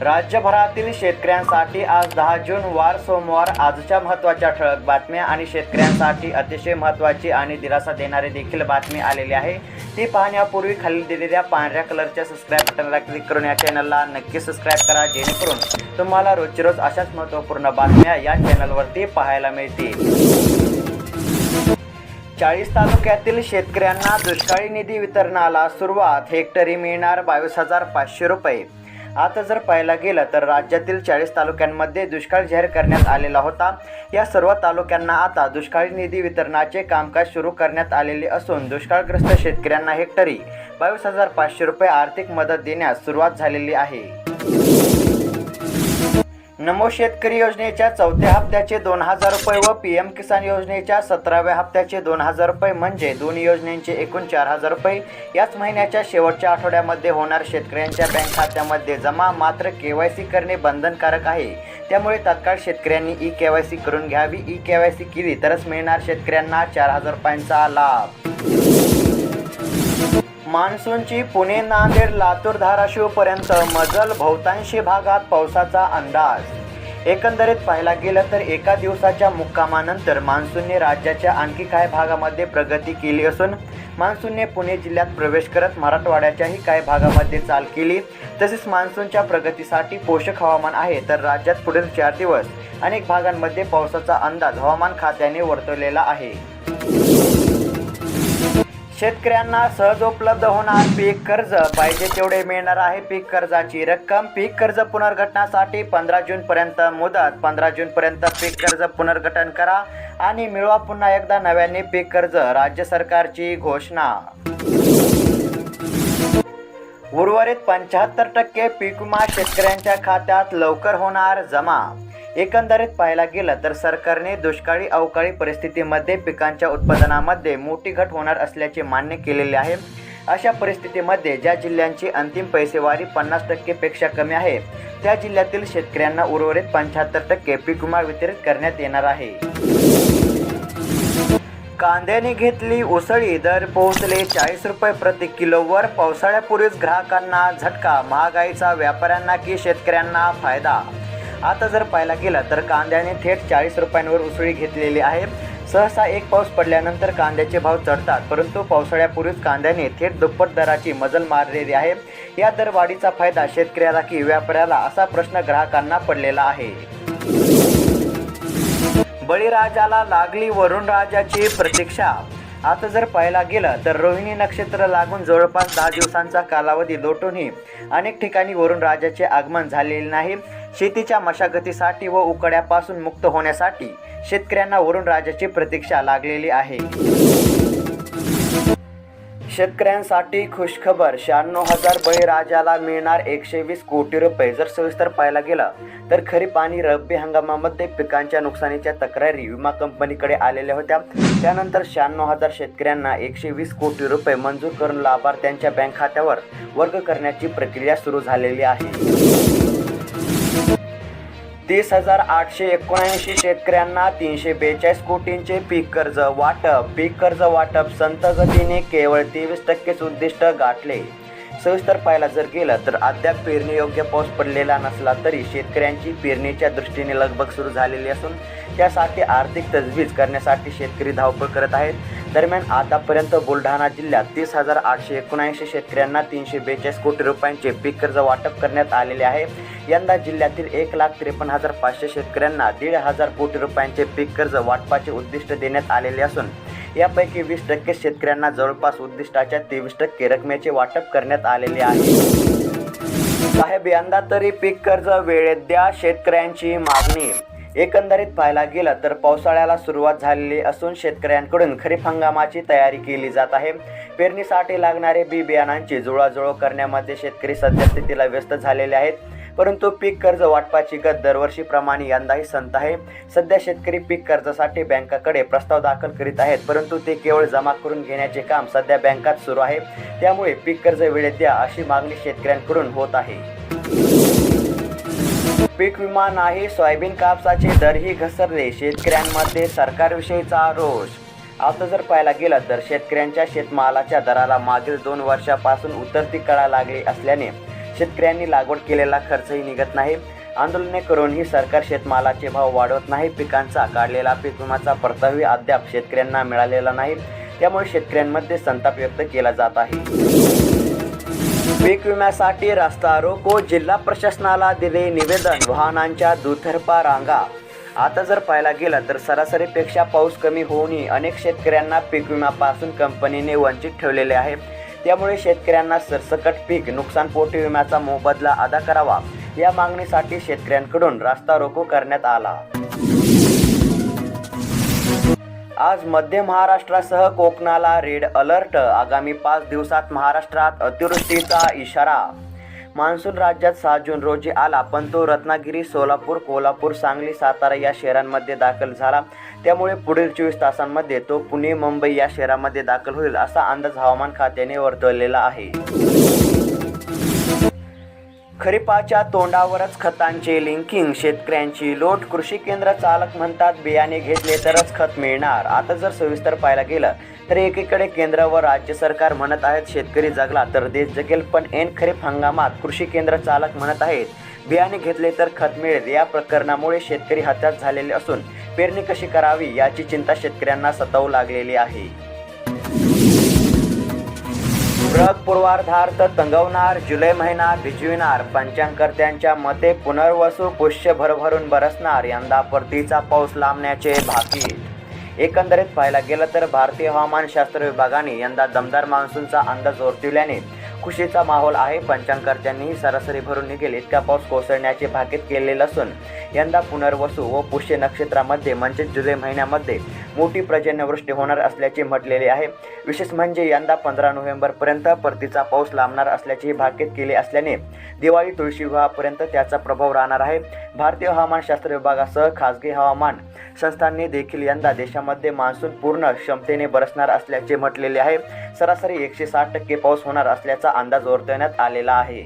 राज्यभरातील शेतकऱ्यांसाठी आज दहा जून वार सोमवार आजच्या महत्त्वाच्या ठळक बातम्या आणि शेतकऱ्यांसाठी अतिशय महत्त्वाची आणि दिलासा देणारी देखील बातमी आलेली आहे. ती पाहण्यापूर्वी खाली दिलेल्या पांढऱ्या कलरच्या सबस्क्राईब बटनला क्लिक करून या चॅनलला नक्की सबस्क्राईब करा जेणेकरून तुम्हाला रोजची रोज अशाच महत्त्वपूर्ण बातम्या या चॅनलवरती पाहायला मिळतील. चाळीस तालुक्यातील शेतकऱ्यांना दुष्काळी निधी वितरणाला सुरुवात हेक्टरी मिळणार बावीस हजार पाचशे रुपये. आता जर पाहायला गेलं तर राज्यातील चाळीस तालुक्यांमध्ये दुष्काळ जाहीर करण्यात आलेला होता. या सर्व तालुक्यांना आता दुष्काळी निधी वितरणाचे कामकाज सुरू करण्यात आलेले असून दुष्काळग्रस्त शेतकऱ्यांना हेक्टरी बावीस हजार पाचशे रुपये आर्थिक मदत देण्यास सुरुवात झालेली आहे. नमो शेतकरी योजनेच्या चौथ्या हप्त्याचे दोन हजार रुपये व पी एम किसान योजनेच्या सतराव्या हप्त्याचे दोन हजार रुपये म्हणजे दोन्ही योजनेचे एकूण चार हजार रुपये. याच महिन्याच्या शेवटच्या आठवड्यामध्ये होणार शेतकऱ्यांच्या बँक खात्यामध्ये जमा मात्र के वाय सी करणे बंधनकारक आहे. त्यामुळे तात्काळ शेतकऱ्यांनी ई के वाय सी करून घ्यावी. ई के वाय सी केली तरच मिळणार शेतकऱ्यांना चार हजार रुपयांचा लाभ. मान्सूनची पुणे नांदेड लातूर धाराशिवपर्यंत मजल बहुतांशी भागात पावसाचा अंदाज. एकंदरीत पाहायला गेलं तर एका दिवसाच्या मुक्कामानंतर मान्सूनने राज्याच्या आणखी काही भागामध्ये प्रगती केली असून मान्सूनने पुणे जिल्ह्यात प्रवेश करत मराठवाड्याच्याही काही भागामध्ये चाल केली. तसेच मान्सूनच्या प्रगतीसाठी पोषक हवामान आहे तर राज्यात पुढील चार दिवस अनेक भागांमध्ये पावसाचा अंदाज हवामान खात्याने वर्तवलेला आहे. शेतकऱ्यांना सहज उपलब्ध होणार पीक कर्ज. पाहिजे तेवढे मिळणार आहे पीक कर्जाची रक्कम. पीक कर्ज पुनर्गठनासाठी पंधरा जूनपर्यंत मुदत. पंधरा जूनपर्यंत पीक कर्ज पुनर्गठन करा आणि मिळवा पुन्हा एकदा नव्याने पीक कर्ज. राज्य सरकारची घोषणा. उर्वरित पंच्याहत्तर टक्के पीक विमा शेतकऱ्यांच्या खात्यात लवकर होणार जमा. एकंदरीत पाहायला गेलं तर सरकारने दुष्काळी अवकाळी परिस्थितीमध्ये पिकांच्या उत्पादनामध्ये मोठी घट होणार असल्याचे मान्य केलेले आहे. अशा परिस्थितीमध्ये ज्या जिल्ह्यांची अंतिम पैसेवारी पन्नास टक्केपेक्षा कमी आहे त्या जिल्ह्यातील शेतकऱ्यांना उर्वरित पंच्याहत्तर टक्के पीक विमा वितरित करण्यात येणार आहे. कांद्याने घेतली उसळी दर पोहोचले चाळीस रुपये प्रति किलोवर. पावसाळ्यापूर्वीच ग्राहकांना झटका महागाईचा व्यापाऱ्यांना की शेतकऱ्यांना फायदा? आता जर पाहायला गेलं तर कांद्याने थेट चाळीस रुपयांवर उसळी घेतलेली आहे. सहसा एक पाऊस पडल्यानंतर कांद्याचे भाव चढतात परंतु पावसाळ्यापूर्वीच कांद्याने थेट दुप्पट दराची मजल मारलेली आहे. या दरवाढीचा फायदा शेतकऱ्याला की व्यापाऱ्याला असा प्रश्न ग्राहकांना पडलेला आहे. बळीराजाला लागली वरुणराजाची प्रतीक्षा आता जर पाहायला गेलं तर रोहिणी नक्षत्र लागून जवळपास दहा दिवसांचा कालावधी लोटूनही अनेक ठिकाणी वरून राजाचे आगमन झालेले नाही. शेतीच्या मशागतीसाठी व उकड्यापासून मुक्त होण्यासाठी शेतकऱ्यांना वरून राजाची प्रतीक्षा लागलेली आहे. शेतकऱ्यांसाठी खुशखबर. शहाण्णव हजार बळीराजाला मिळणार एकशे वीस कोटी रुपये. जर सविस्तर पाहायला गेला तर खरीप आणि रब्बी हंगामामध्ये पिकांच्या नुकसानीच्या तक्रारी विमा कंपनीकडे आलेल्या होत्या. त्यानंतर शहाण्णव हजार शेतकऱ्यांना एकशे वीस कोटी रुपये मंजूर करून लाभार्थ्यांच्या बँक खात्यावर वर्ग करण्याची प्रक्रिया सुरू झालेली आहे. तीस हजार आठशे एकोणऐंशी शेतकऱ्यांना तीनशे बेचाळीस कोटींचे पीक कर्ज वाटप. पीक कर्ज वाटप संत गतीने केवळ तेवीस टक्केच उद्दिष्ट गाठले. सविस्तर पाहायला जर गेलं तर अद्याप पेरणी योग्य पाऊस पडलेला नसला तरी शेतकऱ्यांची पेरणीच्या दृष्टीने लगबग सुरू झालेली असून त्यासाठी आर्थिक तजवीज करण्यासाठी शेतकरी धावपळ करत आहेत. दरम्यान आतापर्यंत बुलढाणा जिल्ह्यात तीस हजार आठशे एकोणऐंशी शेतकऱ्यांना तीनशे बेचाळीस कोटी रुपयांचे पीक कर्ज वाटप करण्यात आलेले आहे. यंदा जिल्ह्यातील एक लाख त्रेपन्न हजार पाचशे शेतकऱ्यांना दीड हजार कोटी रुपयांचे पीक कर्ज वाटपाचे उद्दिष्ट देण्यात आलेले असून यापैकी वीस टक्के शेतकऱ्यांना जवळपास उद्दिष्टाच्या तेवीस टक्के रकमेचे वाटप करण्यात आलेले आहे. साहेब यंदा तरी पीक कर्ज वेळेत द्या शेतकऱ्यांची मागणी. एकंदरीत पाहायला गेलं तर पावसाळ्याला सुरुवात झालेली असून शेतकऱ्यांकडून खरीप हंगामाची तयारी केली जात आहे. पेरणीसाठी लागणारे बी बियाणांची जुळाजुळव करण्यामध्ये शेतकरी सद्यस्थितीला व्यस्त झालेले आहेत. परंतु पीक कर्ज वाटपाची गत दरवर्षीप्रमाणे यंदाही संत आहे. सध्या शेतकरी पीक कर्जासाठी बँकाकडे प्रस्ताव दाखल करीत आहेत परंतु ते केवळ जमा करून घेण्याचे काम सध्या बँकात सुरू आहे. त्यामुळे पीक कर्ज वेळेत द्या अशी मागणी शेतकऱ्यांकडून होत आहे. पीक विमा नाही सोयाबीन कापसाचे दरही घसरले शेतकऱ्यांमध्ये सरकारविषयीचा रोष आता जर पाहायला गेलं तर शेतकऱ्यांच्या शेतमालाच्या दराला मागील दोन वर्षापासून उतरती कळा लागली असल्याने शेतकऱ्यांनी लागवड केलेला खर्चही निघत नाही. आंदोलने करूनही सरकार शेतमालाचे भाव वाढवत नाही. पिकांचा काढलेला पीक विमाचा परतावी अद्याप शेतकऱ्यांना मिळालेला नाही. त्यामुळे शेतकऱ्यांमध्ये संताप व्यक्त केला जात आहे. पीक विम्यासाठी रस्ता रोको जिल्हा प्रशासनाला दिले निवेदन वाहनांच्या दुतर्फा रांगा. आता जर पाहायला गेलं तर सरासरीपेक्षा पाऊस कमी होऊनही अनेक शेतकऱ्यांना पीक विम्यापासून कंपनीने वंचित ठेवलेले आहे. त्यामुळे शेतकऱ्यांना सरसकट पीक नुकसान पोटी विम्याचा मोबदला अदा करावा. या मागणीसाठी शेतकऱ्यांकडून रास्ता रोको करण्यात आला. आज मध्य महाराष्ट्रासह कोकणाला रेड अलर्ट. आगामी पाच दिवसात महाराष्ट्रात अतिवृष्टीचा इशारा मान्सून राज्यात सहा जून रोजी आला पण तो रत्नागिरी सोलापूर कोल्हापूर सांगली सातारा या शहरांमध्ये दाखल झाला. त्यामुळे पुढील चोवीस तासांमध्ये तो पुणे मुंबई या शहरामध्ये दाखल होईल असा अंदाज हवामान खात्याने वर्तवलेला आहे. खरीपाच्या तोंडावरच खतांचे लिंकिंग शेतकऱ्यांची लोट कृषी केंद्र चालक म्हणतात बियाणे घेतले तरच खत मिळणार. आता जर सविस्तर पाहायला गेलं तर एकीकडे केंद्र व राज्य सरकार म्हणत आहेत शेतकरी जगला तर देश जगेल पण एन खरीप हंगामात कृषी केंद्र चालक म्हणत आहेत बियाणे घेतले तर खत मिळेल. या प्रकरणामुळे शेतकरी हताश झालेले असून पेरणी कशी करावी याची चिंता शेतकऱ्यांना सतावू लागलेली आहे. ट्रक पूर्वार्धार्थ तंगवणार जुलै महिना भिजविणार पंचांकर्त्यांच्या मते पुनर्वसू पुष्य भरभरून बरसणार यंदा परतीचा पाऊस लांबण्याचे भाकीत एकंदरीत पाहायला गेलं तर भारतीय हवामानशास्त्र विभागाने यंदा दमदार मान्सूनचा अंदाज वर्तविल्याने खुशीचा माहोल आहे. पंचांकर्त्यांनीही सरासरी भरून निघेल इतका पाऊस कोसळण्याचे भाकीत केलेलं असून यंदा पुनर्वसू व पुष्य नक्षत्रामध्ये म्हणजेच जुलै महिन्यामध्ये मोठी पर्जन्यवृष्टी होणार असल्याचे म्हटलेले आहे. विशेष म्हणजे यंदा पंधरा नोव्हेंबरपर्यंत परतीचा पाऊस लांबणार असल्याचे भाकीत केले असल्याने दिवाळी तुळशी विवाहापर्यंत त्याचा प्रभाव राहणार आहे. भारतीय हवामानशास्त्र विभागासह खासगी हवामान संस्थांनी देखील यंदा देशामध्ये मान्सून पूर्ण क्षमतेने बरसणार असल्याचे म्हटलेले आहे. सरासरी एकशे साठ टक्के पाऊस होणार असल्याचा अंदाज वर्तवण्यात आलेला आहे.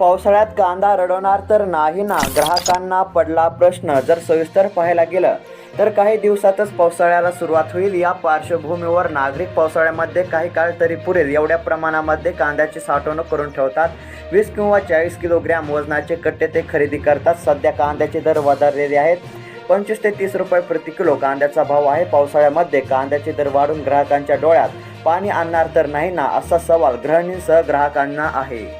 पावसाळ्यात कांदा रडवणार तर नाही ना? ग्राहकांना पडला प्रश्न. जर सविस्तर पाहायला गेलं तर काही दिवसातच पावसाळ्याला सुरुवात होईल. या पार्श्वभूमीवर नागरिक पावसाळ्यामध्ये काही काळ तरी पुरेल. एवढ्या प्रमाणामध्ये कांद्याची साठवणूक करून ठेवतात. वीस किंवा चाळीस किलोग्रॅम वजनाचे कट्टे ते खरेदी करतात. सध्या कांद्याचे दर वधारलेले आहेत. पंचवीस ते तीस रुपये प्रति किलो कांद्याचा भाव आहे. पावसाळ्यामध्ये कांद्याचे दर वाढून ग्राहकांच्या डोळ्यात पाणी आणणार तर नाही ना? असा सवाल गृहिणींसह ग्राहकांना आहे.